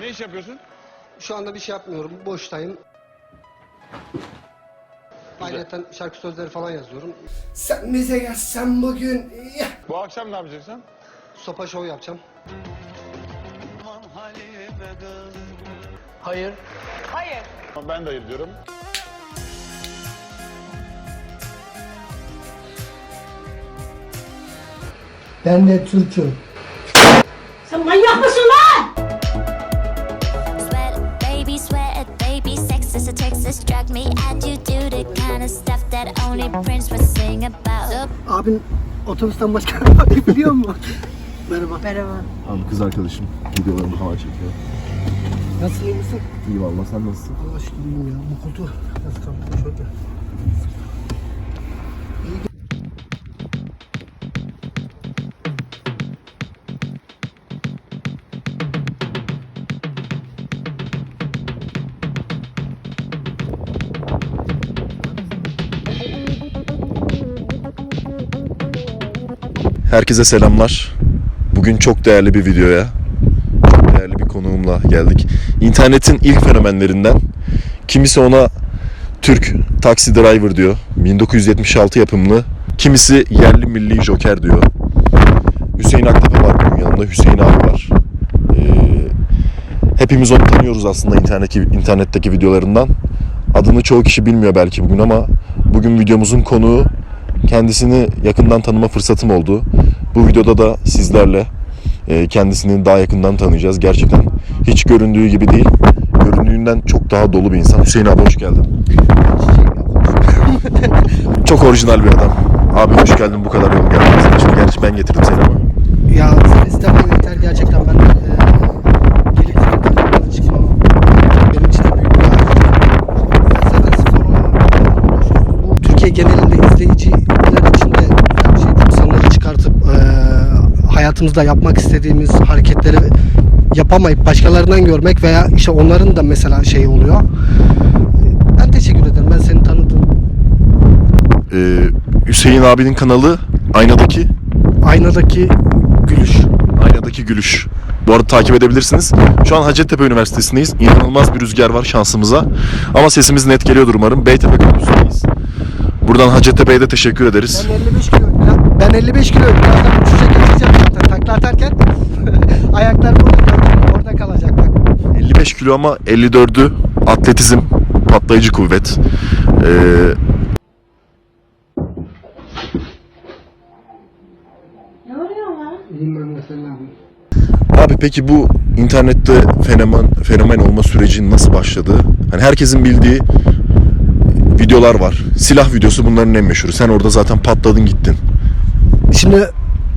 Ne iş yapıyorsun? Şu anda bir şey yapmıyorum. Boştayım. Ayrıca şarkı sözleri falan yazıyorum. Sen bize gelsen bugün. Bu akşam ne yapacaksın? Sopa show yapacağım. Hayır. Hayır. Ben de hayır diyorum. Ben de Türk'üm. Sen manyak mısın lan? Texas drug me, and you do the kind of stuff that only Prince would sing about. Abin otobüsten başka bir biliyor mu? Merhaba. Merhaba. Abi kız arkadaşım videolarımı hava çekiyor. Nasıl iyi misin? İyi valla sen nasılsın? Allah şükür iyiyim ya. Bu koltuğu nasıl kalktı şöyle. Herkese selamlar. Bugün çok değerli bir videoya, çok değerli bir konuğumla geldik. İnternetin ilk fenomenlerinden, kimisi ona Türk taksi driver diyor. 1976 yapımlı. Kimisi yerli milli joker diyor. Hüseyin Aktepe var bugün yanında. Hüseyin abi var. Ee, hepimiz onu tanıyoruz aslında internetteki, internetteki videolarından. Adını çoğu kişi bilmiyor belki bugün ama bugün videomuzun konuğu kendisini yakından tanıma fırsatım oldu. Bu videoda da sizlerle e, kendisini daha yakından tanıyacağız. Gerçekten hiç göründüğü gibi değil. Göründüğünden çok daha dolu bir insan. Hüseyin abi hoş geldin. çok orijinal bir adam. Abi hoş geldin bu kadar yol geldin. Gerçi ben getirdim seni ama. Ya sen yeter gerçekten ben e, gelip sokaklara çıkmam. Benim için de büyük bir arzum. Zaten sporla uğraşıyoruz. Bu Türkiye genelinde izleyiciler için de güzel bir şey. İnsanları çıkartıp e, hayatımızda yapmak istediğimiz hareketleri yapamayıp başkalarından görmek veya işte onların da mesela şey oluyor. Ben teşekkür ederim. Ben seni tanıdım. Ee, Hüseyin abinin kanalı Aynadaki Aynadaki gülüş. Aynadaki Gülüş. Bu arada takip edebilirsiniz. Şu an Hacettepe Üniversitesi'ndeyiz. İnanılmaz bir rüzgar var şansımıza. Ama sesimiz net geliyordur umarım. Beytepe Köprüsü'ndeyiz. Buradan Hacettepe'ye de teşekkür ederiz. Ben 55 kilo. Ben 55 kilo. Birazdan. Takla atarken ayaklar burada mü? Orada kalacak bak. 55 kilo ama 54'ü atletizm, patlayıcı kuvvet. Ee. Abi peki bu internette fenomen fenomen olma süreci nasıl başladı? Hani herkesin bildiği videolar var. Silah videosu bunların en meşhuru. Sen orada zaten patladın gittin. Şimdi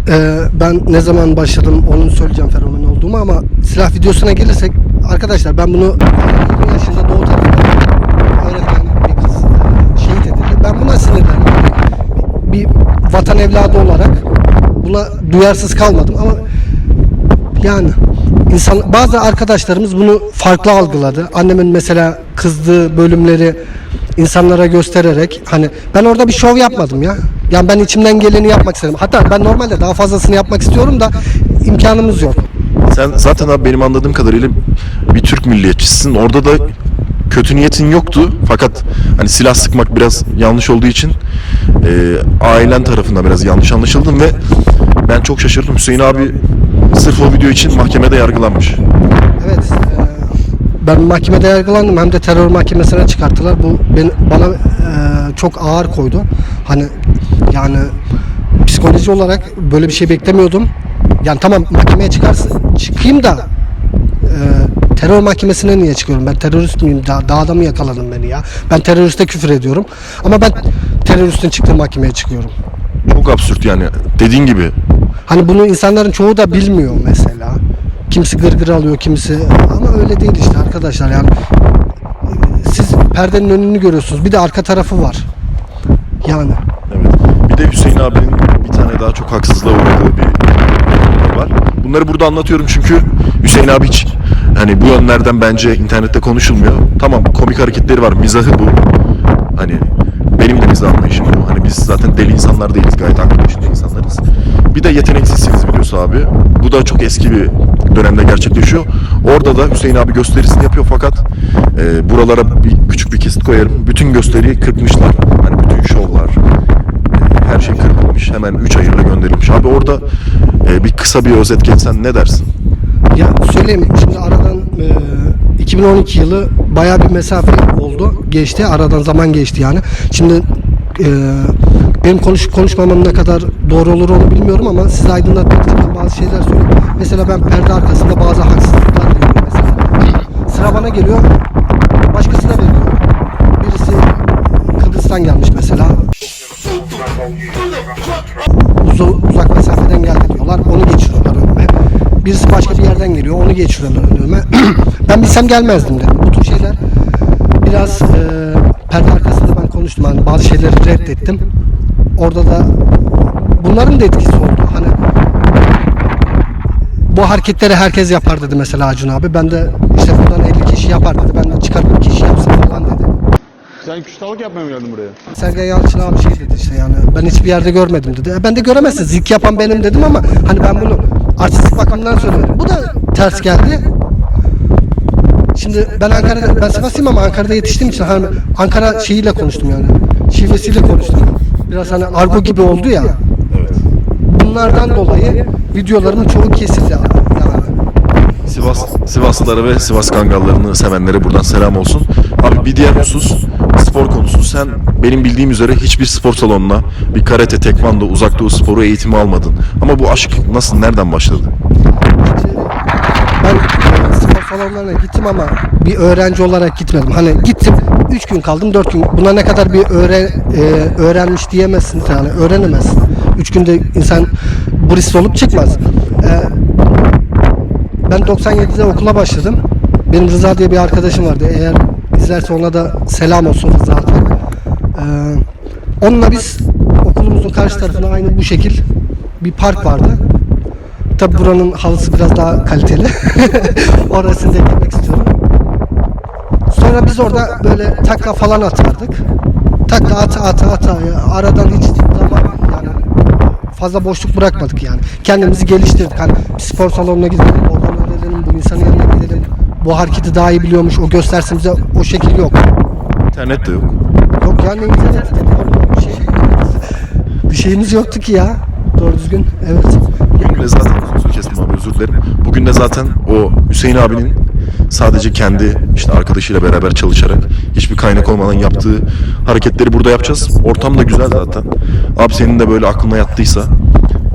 e, ben ne zaman başladım onu söyleyeceğim fenomen olduğumu ama silah videosuna gelirsek arkadaşlar ben bunu 20 yaşında Doğu tarafında öğretmen bir kız e, şehit edildi. Ben buna sinirlendim. Bir vatan evladı olarak buna duyarsız kalmadım ama yani insan bazı arkadaşlarımız bunu farklı algıladı. Annemin mesela kızdığı bölümleri insanlara göstererek hani ben orada bir şov yapmadım ya. Yani ben içimden geleni yapmak istedim. Hatta ben normalde daha fazlasını yapmak istiyorum da imkanımız yok. Sen zaten abi benim anladığım kadarıyla bir Türk milliyetçisisin. Orada da kötü niyetin yoktu. Fakat hani silah sıkmak biraz yanlış olduğu için e, ailen tarafından biraz yanlış anlaşıldın ve ben çok şaşırdım. Hüseyin abi sırf o video için mahkemede yargılanmış. Evet. e, ben mahkemede yargılandım hem de terör mahkemesine çıkarttılar. Bu ben, bana e, çok ağır koydu. Hani yani psikoloji olarak böyle bir şey beklemiyordum. Yani tamam mahkemeye çıkarsın çıkayım da e, terör mahkemesine niye çıkıyorum? Ben terörist miyim? Da, dağda mı yakaladın beni ya? Ben teröriste küfür ediyorum. Ama ben teröristin çıktığı mahkemeye çıkıyorum. Çok absürt yani. Dediğin gibi Hani bunu insanların çoğu da bilmiyor mesela. Kimisi gırgır alıyor, kimisi ama öyle değil işte arkadaşlar yani. e, Siz perdenin önünü görüyorsunuz. Bir de arka tarafı var. Yani de Hüseyin abinin bir tane daha çok haksızlığa uğradığı bir var. Bunları burada anlatıyorum çünkü Hüseyin abi hiç hani bu yönlerden bence internette konuşulmuyor. Tamam komik hareketleri var, mizahı bu. Hani benim de mizah anlayışım bu. Hani biz zaten deli insanlar değiliz, gayet aklı başında insanlarız. Bir de yeteneksizsiniz videosu abi. Bu da çok eski bir dönemde gerçekleşiyor. Orada da Hüseyin abi gösterisini yapıyor fakat e, buralara bir küçük bir kesit koyarım. Bütün gösteriyi kırpmışlar. Hani bütün şey kırpılmış. Hemen 3 ayırla gönderilmiş. Abi orada e, bir kısa bir özet geçsen ne dersin? Ya söyleyeyim şimdi aradan e, 2012 yılı baya bir mesafe oldu. Geçti. Aradan zaman geçti yani. Şimdi e, benim konuş konuşmamın ne kadar doğru olur onu bilmiyorum ama size aydınlatmak için bazı şeyler söyleyeyim. Mesela ben perde arkasında bazı haksızlıklar görüyorum mesela. Sıra bana geliyor. Başkasına veriyor. Birisi Kıbrıs'tan gelmiş mesela. Uzak mesafeden geldi diyorlar. Onu geçiriyorlar önüme. Birisi başka bir yerden geliyor. Onu geçiriyorlar önüme. ben bilsem gelmezdim dedim. Bu tür şeyler biraz e, perde arkasında ben konuştum. Hani bazı şeyleri reddettim. Orada da bunların da etkisi oldu. Hani bu hareketleri herkes yapar dedi mesela Acun abi. Ben de işte buradan 50 kişi yapar dedi. Ben de çıkar bir kişi yapsın. Sen küstahlık yapmaya mı geldin buraya? Sergen Yalçın abi şey dedi işte yani ben hiçbir yerde görmedim dedi. E ben de göremezsin zik yapan benim dedim ama hani ben bunu artistik bakımdan söylemedim. Bu da ters geldi. Şimdi ben Ankara'da ben Sivaslıyım ama Ankara'da yetiştiğim için hani Ankara şeyiyle konuştum yani. Şivesiyle konuştum. Biraz hani argo gibi oldu ya. Evet. Bunlardan dolayı videolarımın çoğu kesildi. Sivas Sivaslılara ve Sivas Kangallarını sevenlere buradan selam olsun. Abi bir diğer husus spor konusu. Sen benim bildiğim üzere hiçbir spor salonuna bir karate, tekvando, uzak doğu sporu eğitimi almadın. Ama bu aşk nasıl, nereden başladı? Ben e, spor salonlarına gittim ama bir öğrenci olarak gitmedim. Hani gittim 3 gün kaldım 4 gün. Buna ne kadar bir öğre, e, öğrenmiş diyemezsin yani öğrenemezsin. 3 günde insan burist olup çıkmaz. E, ben 97'de okula başladım. Benim Rıza diye bir arkadaşım vardı. Eğer izlerse ona da selam olsun Rıza abi. E, onunla biz okulumuzun karşı tarafına aynı bu şekil bir park vardı. Tabi buranın halısı biraz daha kaliteli. Orasını da eklemek istiyorum. Sonra biz orada böyle takla falan atardık. Takla ata ata ata aradan hiç zaman yani fazla boşluk bırakmadık yani. Kendimizi geliştirdik. Hani spor salonuna gidelim, bu insanın yanına gidelim. Bu hareketi daha iyi biliyormuş, o göstersin bize o şekil yok. İnternet de yok. Yok yani internet, telefon yok, bir şey. Bir şeyimiz yoktu ki ya. Doğru düzgün, evet. Bugün de zaten sözü kestim abi özür dilerim. Bugün de zaten o Hüseyin abinin sadece kendi işte arkadaşıyla beraber çalışarak hiçbir kaynak olmadan yaptığı hareketleri burada yapacağız. Ortam da güzel zaten. Abi senin de böyle aklına yattıysa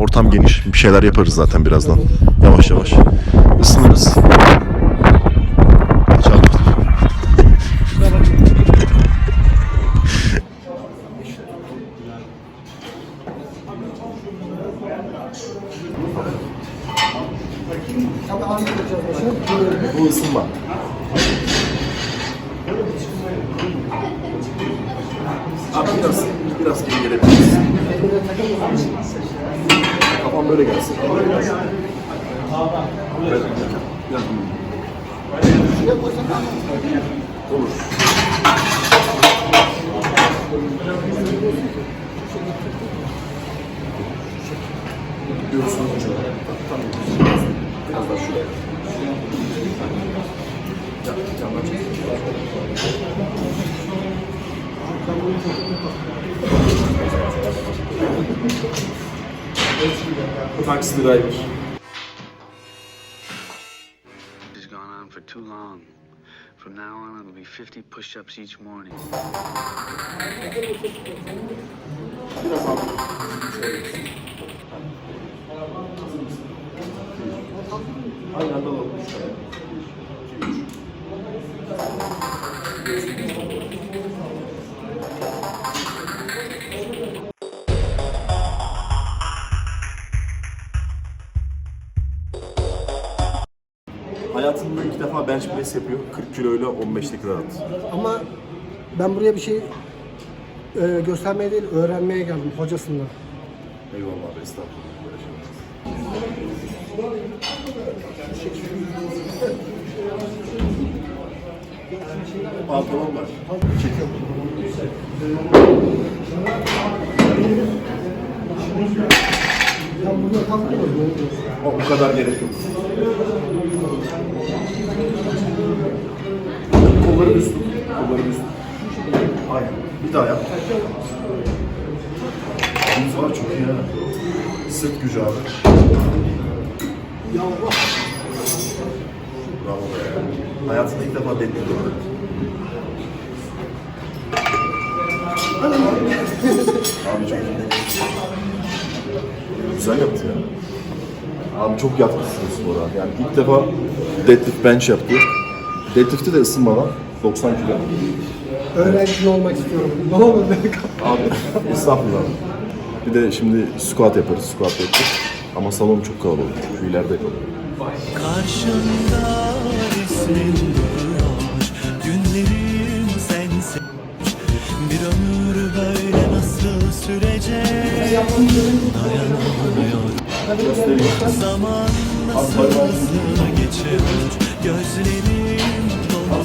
ortam geniş bir şeyler yaparız zaten birazdan. Yavaş yavaş. Isınırız. Bu ısınma. Biraz, biraz geri gelebiliriz. Kafam böyle gelsin. Böyle gelsin. Evet. Biraz Olur. Diyorsun hocam. Tamam. Biraz daha şuraya. Ya, yandan çek. Taksi driver. has gone on for too long. From now on, it'll be 50 push ups each morning. Aynı anda alalım defa bench press yapıyor. 40 kiloyla 15 tekrar at. Ama ben buraya bir şey e, göstermeye değil, öğrenmeye geldim hocasından. Eyvallah abi estağfurullah. Pantolon var. Çekiyor mu? Ya burada kalkmıyor. O kadar gerek yok. Kolları düz. Kolları düz. Aynen. Bir daha yap. Düz var çok iyi ha. Sırt gücü abi. Bravo be. Hayatımda ilk defa gördüm. Abi çok iyi. Güzel yaptı ya. Abi çok yatkınsınız spora. Yani ilk defa deadlift bench yaptı. Deadlift'te de ısınmadan 90 kilo. Öğrencin olmak istiyorum. Ne olur beni Abi estağfurullah. Bir de şimdi squat yaparız. Squat yaptık. Ama salon çok kalabalık. Şu ileride yapalım. Karşımda resmin duruyor Günlerim sensiz Bir ömür böyle nasıl sürecek Dayanamıyorum Zaman nasıl hızlı geçiyor Gözlerim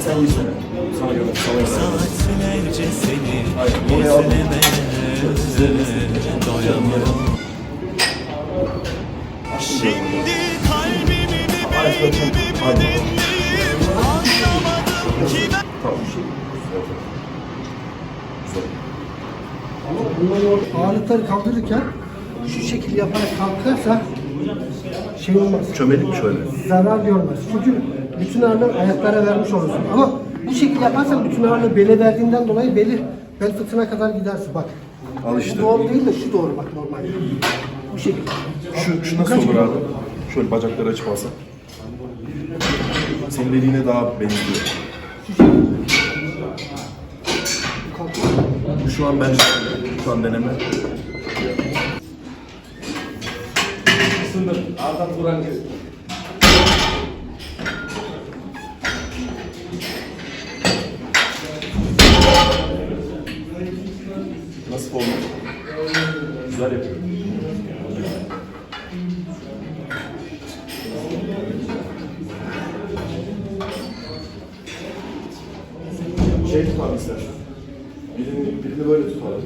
Saatlerce seni izlemeye Doyamıyorum Şimdi kalbimi mi beynimi mi dinleyeyim Anlamadım ki ben. Ama bunlar o ağırlıkları kaldırırken şu şekil yaparak kalkarsa şey olmaz. Çömelik şöyle. Zarar görmez. Çünkü bütün ağırlığı ayaklara vermiş olursun. Ama bu şekil yaparsan bütün ağırlığı bele verdiğinden dolayı beli bel fıtığına kadar gidersin bak. Al işte. Bu doğru değil de şu doğru bak normal. Bu şekil. Şu, şu nasıl olur abi? Şöyle bacakları açıp alsak. Senin dediğine daha benziyor. Şu an ben şu an deneme. Nasıl oldu? Güzel yapıyor. Şey tut abi istersen. Birini, birini böyle tut abi.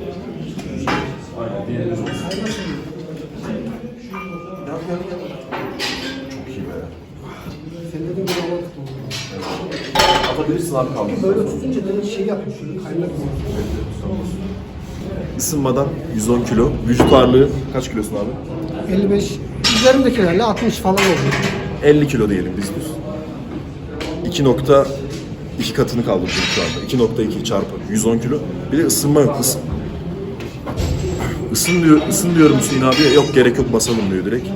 Aynen, diğeri düz olsun. Çok iyi be. Senin dediğin gibi hava tutma. Atabilirsin abi kaldı. Böyle tutunca demek şey yapıyor. Şöyle kaynak Isınmadan 110 kilo. Vücut ağırlığı kaç kilosun abi? 55, üzerimdekilerle 60 falan oluyor. 50 kilo diyelim biz düz. 2.2 katını kaldırdım şu anda. 2.2 çarpı 110 kilo. Bir de ısınma yok. Isın. Isın diyor, ısın diyorum Hüseyin abiye. Yok gerek yok basalım diyor direkt.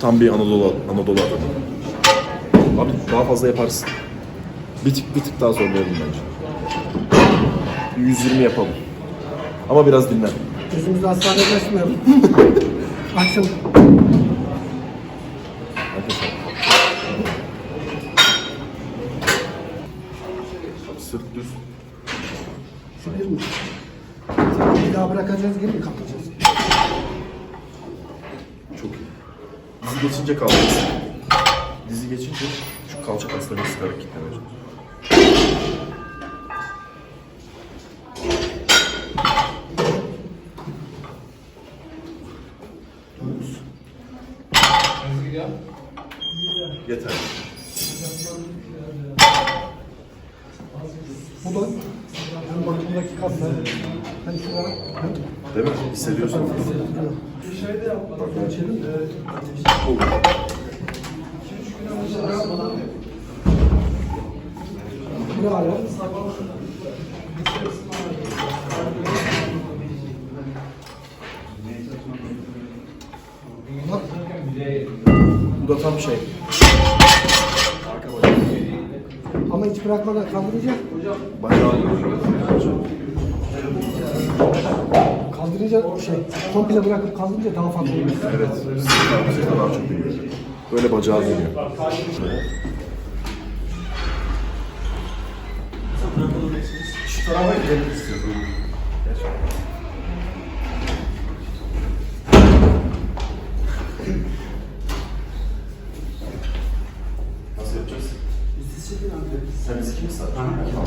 Tam bir Anadolu Anadolu adamı. Abi daha fazla yaparsın. Bir tık bir tık daha zorlayalım bence. 120 yapalım. Ama biraz dinlen. Gözümüzü hastaneleşmeyelim. Akşam Arkadaşlar. Sırt düz. şu bir mi? Bir daha bırakacağız geri mi kapatacağız? Çok iyi. Dizi geçince kalkacaksın. Dizi geçince şu kalça kaslarını sıkarak çalış. Yeter. Bu da hem bakımdaki kaslar hem şurada hem Değil mi? Hissediyorsun. Bravo. Bak Bu da tam şey. ama hiç bırakmadan kaldıracak. Bayağı Kaldırınca şey komple bırakıp kaldırınca daha fazla oluyor. Evet. Sırtlar daha çok büyüyor. Böyle bacağı dönüyor. Şu tarafa gidelim istiyorum. Nasıl yapacağız? Sen bizi kim sar? Tamam.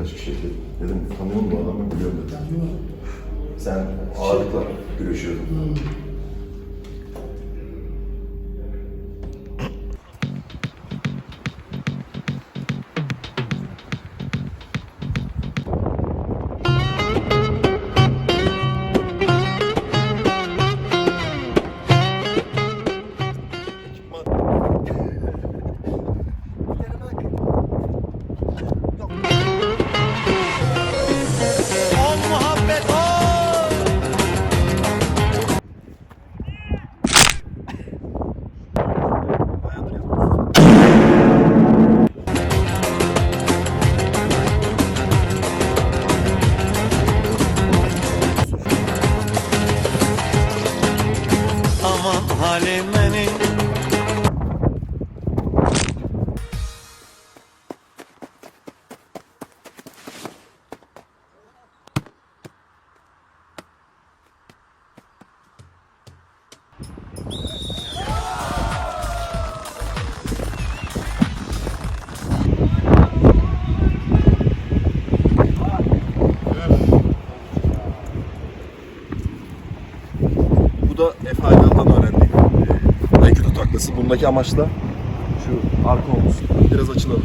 Birkaç kişiye. Dedim tanıyor musun adamı? Biliyorum dedi. Sen ağırlıkla güreşiyordun. عالمنه Bundaki amaç da şu arka omuz biraz açılalım.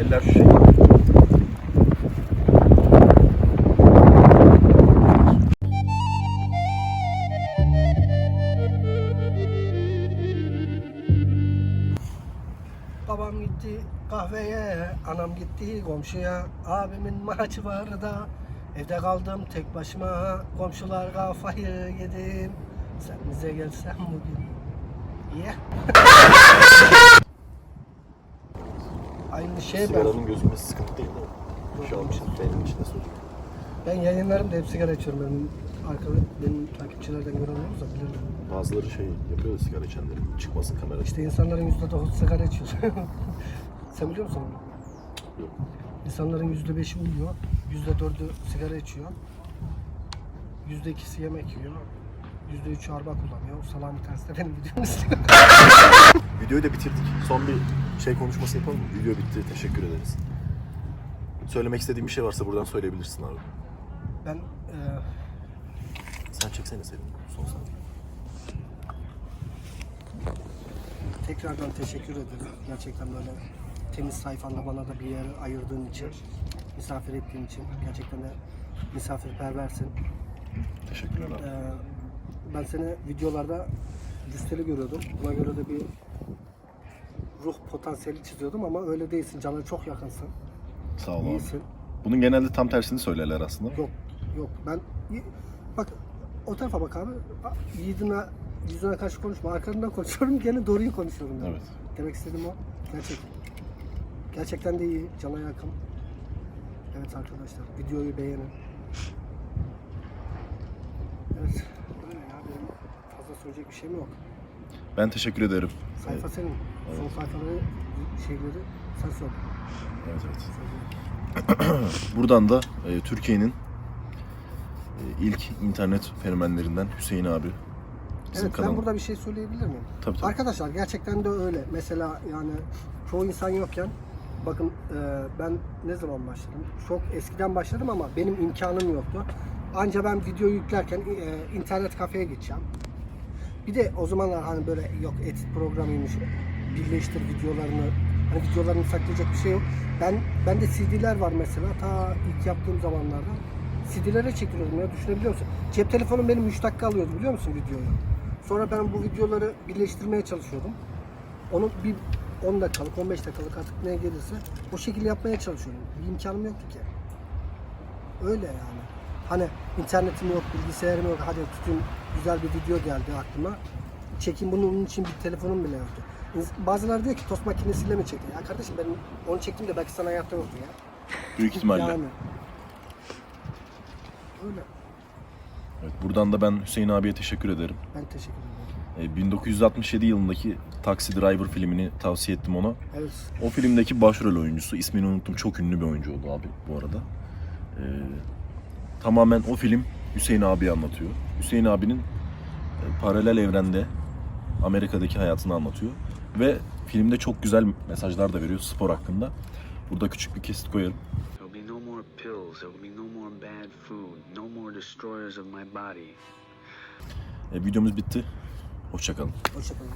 Eller şu şekilde. Babam gitti kahveye, anam gitti komşuya. Abimin maçı vardı evde kaldım tek başıma. Komşular kafayı yedim. Sen bize gelsen bugün. Aynı şey ben. Sigaranın gözükmesi sıkıntı değil mi? Şu an benim içinde sorun. Ben yayınlarımda hep sigara içiyorum. Benim arkada benim takipçilerden gören olursa bilirler. Bazıları şey yapıyor da sigara içenleri. Çıkmasın kamera. İşte insanların yüzde dokuz sigara içiyor. Sen biliyor musun onu? Yok. İnsanların yüzde beşi uyuyor, yüzde dördü sigara içiyor, yüzde ikisi yemek yiyor, yüzde üçü araba kullanıyor. Bir tanesi de benim videomu izliyor. Videoyu da bitirdik. Son bir şey konuşması yapalım mı? Video bitti. Teşekkür ederiz. Söylemek istediğin bir şey varsa buradan söyleyebilirsin abi. Ben eee Sen çeksene Selim. Son saniye. tekrardan teşekkür ederim. Gerçekten böyle temiz sayfanda bana da bir yer ayırdığın için, misafir ettiğin için. Gerçekten de misafirperversin. Teşekkürler abi. Eee, ben seni videolarda cüsseli görüyordum. Buna göre de bir ruh potansiyeli çiziyordum ama öyle değilsin. Cana çok yakınsın. Sağ ol abi. İyisin. Bunun genelde tam tersini söylerler aslında. Yok yok ben bak o tarafa bak abi. Yiğidine yüzüne karşı konuşma. Arkandan konuşuyorum gene doğruyu konuşuyorum. Yani. Evet. Demek istediğim o. Gerçekten. Gerçekten de iyi. Cana yakın. Evet arkadaşlar videoyu beğenin. Evet. Böyle ya benim fazla söyleyecek bir şeyim yok. Ben teşekkür ederim. Sayfa senin. Son sayfaları şeyleri sen söyle. Evet evet. Buradan da e, Türkiye'nin e, ilk internet fenomenlerinden Hüseyin abi. Bizim Evet ben kanal- burada bir şey söyleyebilir miyim? Tabii tabii. Arkadaşlar gerçekten de öyle. Mesela yani çoğu insan yokken bakın e, ben ne zaman başladım? Çok eskiden başladım ama benim imkanım yoktu. Anca ben video yüklerken e, internet kafeye gideceğim. Bir de o zamanlar hani böyle yok edit programıymış, birleştir videolarını, hani videolarını saklayacak bir şey yok. Ben bende CD'ler var mesela ta ilk yaptığım zamanlarda. CD'lere çekiyordum ya düşünebiliyor musun? Cep telefonum benim 3 dakika alıyordu biliyor musun videoyu? Sonra ben bu videoları birleştirmeye çalışıyordum. Onu bir 10 dakikalık, 15 dakikalık artık ne gelirse o şekilde yapmaya çalışıyorum. Bir imkanım yoktu ki. Öyle yani. Hani internetim yok, bilgisayarım yok. Hadi tutayım güzel bir video geldi aklıma. Çekeyim bunu onun için bir telefonum bile yoktu. Bazıları diyor ki tost makinesiyle mi çekti? Ya kardeşim ben onu çektim de belki sana hayatta yoktu ya. Büyük ihtimalle. Yani. Öyle. Evet, buradan da ben Hüseyin abiye teşekkür ederim. Ben teşekkür ederim. E, 1967 yılındaki Taxi Driver filmini tavsiye ettim ona. Evet. O filmdeki başrol oyuncusu, ismini unuttum, çok ünlü bir oyuncu oldu abi bu arada. E, tamamen o film Hüseyin abi anlatıyor. Hüseyin abinin e, paralel evrende Amerika'daki hayatını anlatıyor. Ve filmde çok güzel mesajlar da veriyor spor hakkında. Burada küçük bir kesit koyarım. There will be no more pills. There will be no more bad food. No more destroyers of my body. E, videomuz bitti. Hoşçakalın. Hoşçakalın.